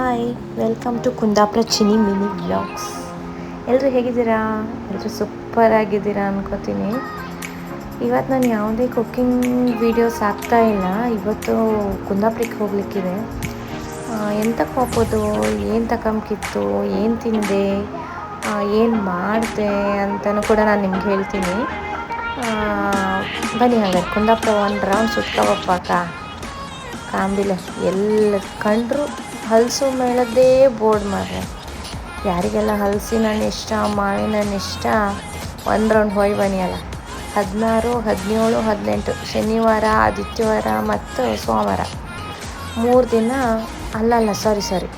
Hi welcome to Kundapura Chini Mini blogs ಎಲ್ಲರೂ ಹೇಗಿದ್ದೀರಾ? ಎಲ್ಲರೂ ಸೂಪರ್ ಆಗಿದ್ದೀರಾ ಅನ್ಕೋತೀನಿ. ಇವತ್ತು ನಾನು ಯಾವುದೇ ಕುಕ್ಕಿಂಗ್ ವೀಡಿಯೋಸ್ ಆಗ್ತಾ ಇಲ್ಲ. ಇವತ್ತು ಕುಂದಾಪುರಕ್ಕೆ ಹೋಗ್ಲಿಕ್ಕಿದೆ. ಎಂತಕ್ಕೆ ಹೋಗೋದು ಏನು ತಗೊಂಬಿತ್ತು ಏನು ತಿಂದೆ? ಏನು ಮಾಡಿದೆ ಅಂತಲೂ ಕೂಡ ನಾನು ನಿಮ್ಗೆ ಹೇಳ್ತೀನಿ. ಬನ್ನಿ ಹಾಗಾದ್ರೆ ಕುಂದಾಪುರ ಒಂದು ರೌಂಡ್ ಸುತ್ಕೋಬಪ್ಪ ಅಕ್ಕ ಎಲ್ಲ ಕಂಡ್ರು ಹಲಸು ಮೇಳದ್ದೇ ಬೋರ್ಡ್ ಮಾರ್ರೆ. ಯಾರಿಗೆಲ್ಲ ಹಲಸಿನ ಇಷ್ಟ ಮಾವಿನ ಇಷ್ಟ ಒಂದು ರೌಂಡ್ ಹೋಯ್ ಬನ್ನಿ ಅಲ್ಲ ಹದಿನಾರು, ಹದಿನೇಳು, ಹದಿನೆಂಟು, ಶನಿವಾರ, ಆದಿತ್ಯವಾರ ಮತ್ತು ಸೋಮವಾರ. ಮೂರು ದಿನ ಅಲ್ಲಲ್ಲ ಸಾರಿ ಸಾರಿ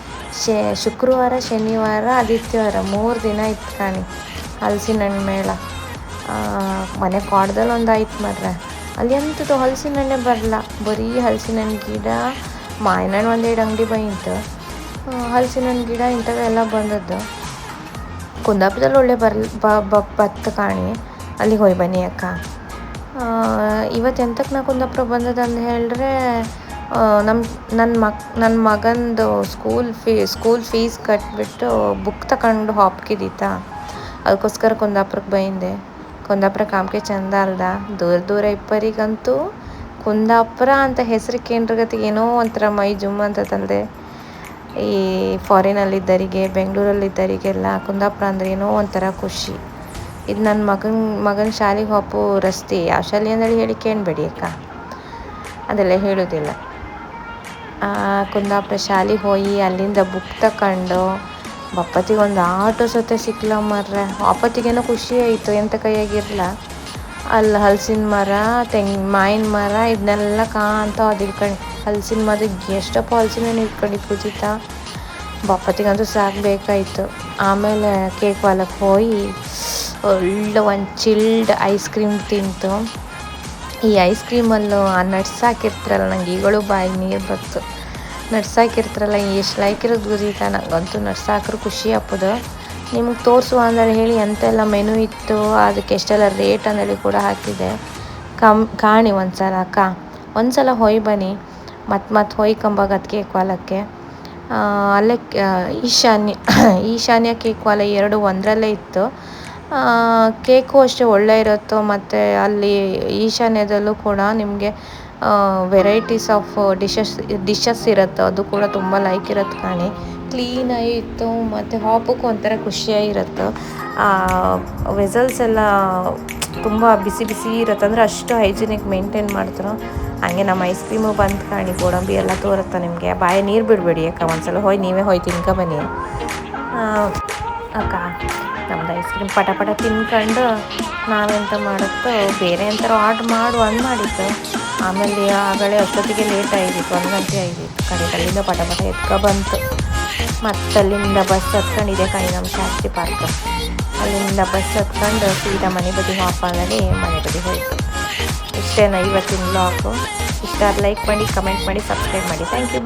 ಶೇ, ಶುಕ್ರವಾರ, ಶನಿವಾರ, ಆದಿತ್ಯವಾರ ಮೂರು ದಿನ ಇತ್ತು ಕಾಣಿ ಹಲಸಿನ ಮೇಳ. ಮನೆ ಕಾಡ್ದಲ್ಲಿ ಒಂದು ಆಯ್ತು ಮಾರ್ರೆ. ಅಲ್ಲಿ ಅಂತದ್ದು ಹಲಸಿನ ಹಣ್ಣೆ ಬರಲ್ಲ. ಬರೀ ಹಲಸಿನ ಹಣ್ಣು ಗಿಡ ಮಾವಿನ ಹಣ್ಣು ಒಂದೆರಡು ಅಂಗಡಿ ಬೈತು ಹಲಸಿನ ಹಣ್ಣು ಗಿಡ ಇಂಥವೆಲ್ಲ ಬಂದದ್ದು. ಕುಂದಾಪುರದಲ್ಲಿ ಒಳ್ಳೆ ಬರ್ಲ್ ಬತ್ತ ಕಾಣಿ. ಅಲ್ಲಿಗೆ ಹೋಗಿ ಬನ್ನಿ ಅಕ್ಕ. ಇವತ್ತು ಎಂತಕ್ಕೆ ನಾ ಕುಂದಾಪುರ ಬಂದದಂದು ಹೇಳಿದ್ರೆ ನಮ್ಮ ನನ್ನ ಮಕ್ ನನ್ನ ಮಗಂದು ಸ್ಕೂಲ್ ಫೀ, ಸ್ಕೂಲ್ ಫೀಸ್ ಕಟ್ಬಿಟ್ಟು ಬುಕ್ ತಗೊಂಡು ಹಾಪ್ಕಿದಿತ್ತಾ ಅದಕ್ಕೋಸ್ಕರ ಕುಂದಾಪುರಕ್ಕೆ ಬೈಂದೆ. ಕುಂದಾಪುರ ಕಾಮ್ಕೆ ಚಂದ ಅಲ್ದ? ದೂರ ದೂರ ಇಪ್ಪರಿಗಂತೂ ಕುಂದಾಪುರ ಅಂತ ಹೆಸರು ಕೇಂದ್ರಗತಿ ಏನೋ ಒಂಥರ ಮೈ ಜುಮ್ ಅಂತದಲ್ದೆ ಈ ಫಾರಿನಲ್ಲಿದ್ದರಿಗೆ, ಬೆಂಗಳೂರಲ್ಲಿದ್ದರಿಗೆಲ್ಲ ಕುಂದಾಪುರ ಅಂದರೆ ಏನೋ ಒಂಥರ ಖುಷಿ. ಇದು ನನ್ನ ಮಗನ ಮಗನ ಶಾಲೆಗೆ ಹೋಪು ರಸ್ತೆ. ಯಾವ ಶಾಲೆ ಅಂದರೆ ಹೇಳಿ ಕೇಳಬೇಡಿ ಅಕ್ಕ. ಅದೆಲ್ಲ ಹೇಳೋದಿಲ್ಲ. ಕುಂದಾಪುರ ಶಾಲೆಗೆ ಹೋಗಿ ಅಲ್ಲಿಂದ ಬುಕ್ ತಕೊಂಡು ಬಪ್ಪತ್ತಿಗೆ ಒಂದು ಆಟೋ ಸತೆ ಸಿಕ್ಲ ಮರ್ರೆ. ಅಪ್ಪತ್ತಿಗೇನೋ ಖುಷಿ ಆಯಿತು ಎಂಥ ಕೈಯಾಗಿರಲ್ಲ ಅಲ್ಲಿ, ಹಲಸಿನ ಮರ ತೆಂಗ್ ಮಾವಿನ ಮರ ಇದನ್ನೆಲ್ಲ ಕಾಂತ ಅದು ಇಟ್ಕೊಂಡು ಹಲಸಿನ ಮರದಾಗ ಎಷ್ಟಪ್ಪ ಹಲಸಿನ ಇಟ್ಕೊಂಡು ಕೂತಿತ್ತ ಸಾಕು ಬೇಕಾಯಿತು. ಆಮೇಲೆ ಕೇಕ್ ಹೊಲಕ್ಕೆ ಹೋಗಿ ಒಳ್ಳೆ ಒಂದು ಚಿಲ್ಡ್ ಐಸ್ ಕ್ರೀಮ್ ತಿಂತು. ಈ ಐಸ್ ಕ್ರೀಮಲ್ಲೂ ಆ ನಟ್ಸ್ ಹಾಕಿರ್ತಾರಲ್ಲ, ನಂಗೆ ಈಗಳು ಬಾಯಿಗೆ ನೀರು ಬಂತು ನಟ್ಸ್ ಹಾಕಿರ್ತಾರಲ್ಲ ಎಷ್ಟು ಲೈಕಿರೋದು ಇರೋದು ನಂಗಂತೂ ನನಗಂತೂ ಹಾಕಿದ್ರು ಖುಷಿ ಆಪದ ನಿಮಗೆ ತೋರಿಸುವ ಅಂದೇಳಿ ಹೇಳಿ ಎಂತೆಲ್ಲ ಮೆನು ಇತ್ತು, ಅದಕ್ಕೆ ಎಷ್ಟೆಲ್ಲ ರೇಟ್ ಅಂದೇಳಿ ಕೂಡ ಹಾಕಿದೆ. ಕಮ್ ಕಾಣಿ ಒಂದು ಸಲ ಅಕ್ಕ. ಒಂದು ಸಲ ಹೊಯ್ ಬನ್ನಿ. ಮತ್ತು ಮತ್ತೆ ಹೊಯ್ಕೊಂಬಾಗ ಅದು ಕೇಕ್ ವಾಲಕ್ಕೆ ಅಲ್ಲೇ ಈಶಾನ್ಯ ಈಶಾನ್ಯ ಕೇಕ್ ವಾಲ ಎರಡು ಒಂದರಲ್ಲೇ ಇತ್ತು. ಕೇಕು ಅಷ್ಟೇ ಒಳ್ಳೆ ಇರುತ್ತೋ ಮತ್ತು ಅಲ್ಲಿ ಈಶಾನ್ಯದಲ್ಲೂ ಕೂಡ ನಿಮಗೆ ವೆರೈಟೀಸ್ ಆಫ್ ಡಿಶಸ್ ಡಿಶಸ್ ಇರುತ್ತೆ. ಅದು ಕೂಡ ತುಂಬ ಲೈಕ್ ಇರುತ್ತೆ ಕಾಣಿ ಕ್ಲೀನಾಗಿ ಇತ್ತು, ಮತ್ತು ಹಾಪಕ್ಕೂ ಒಂಥರ ಖುಷಿಯಾಗಿರುತ್ತೆ ವೆಸಲ್ಸ್ ಎಲ್ಲ ತುಂಬ ಬಿಸಿ ಬಿಸಿ ಇರುತ್ತೆ. ಅಂದರೆ ಅಷ್ಟು ಹೈಜಿನಿಕ್ ಮೇಂಟೈನ್ ಮಾಡ್ತಾರೆ, ಹಂಗೆ ನಮ್ಮ ಐಸ್ ಕ್ರೀಮು ಬಂದು ಕಾಣಿ, ಗೋಡಂಬಿ ಎಲ್ಲ ತೋರುತ್ತೆ ನಿಮಗೆ. ಬಾಯ ನೀರು ಬಿಡಬೇಡಿ ಅಕ್ಕ, ಒಂದ್ಸಲ ಹೋಯ್, ನೀವೇ ಹೋಯ್ ತಿನ್ಕೊ ಬನ್ನಿ. ಅಕ್ಕ, ನಮ್ದು ಐಸ್ ಕ್ರೀಮ್ ಪಟ ಪಟ ತಿನ್ಕೊಂಡು ನಾವೆಂತ ಮಾಡುತ್ತೋ, ಬೇರೆ ಎಂಥರ ಆರ್ಡ್ರ್ ಮಾಡು ಅಂದ್ ಮಾಡಿತ್ತು ಆಮೇಲೆ ಆಗಲೇ ಅಷ್ಟೊತ್ತಿಗೆ ಲೇಟ್ ಆಗಿತ್ತು, ಒಂದು ಗಂಟೆ ಆಗಿತ್ತು. ಕಡೆ ಕಡೆಯಿಂದ ಪಟ ಪಟ ಎತ್ಕೊ ಬಂತು. ಮತ್ತು ಅಲ್ಲಿಂದ ಬಸ್ ಹತ್ಕೊಂಡಿದೆ ಕಣಿ ನಮ್ಮ ಶಾಸ್ತ್ರಿ ಪಾರ್ಕ್ ಅಲ್ಲಿಂದ ಬಸ್ ಹತ್ಕೊಂಡು ಸೀದಾ ಮನೆ ಬದಿ ಹಾಪಾಗಲಿ ಮನೆ ಬದಿ ಹೋಯಿತು. ಇಷ್ಟೇನ ಇವತ್ತಿನ ಬ್ಲಾಗು ಇಷ್ಟ ಲೈಕ್ ಮಾಡಿ ಕಮೆಂಟ್ ಮಾಡಿ ಸಬ್ಸ್ಕ್ರೈಬ್ ಮಾಡಿ. Thank you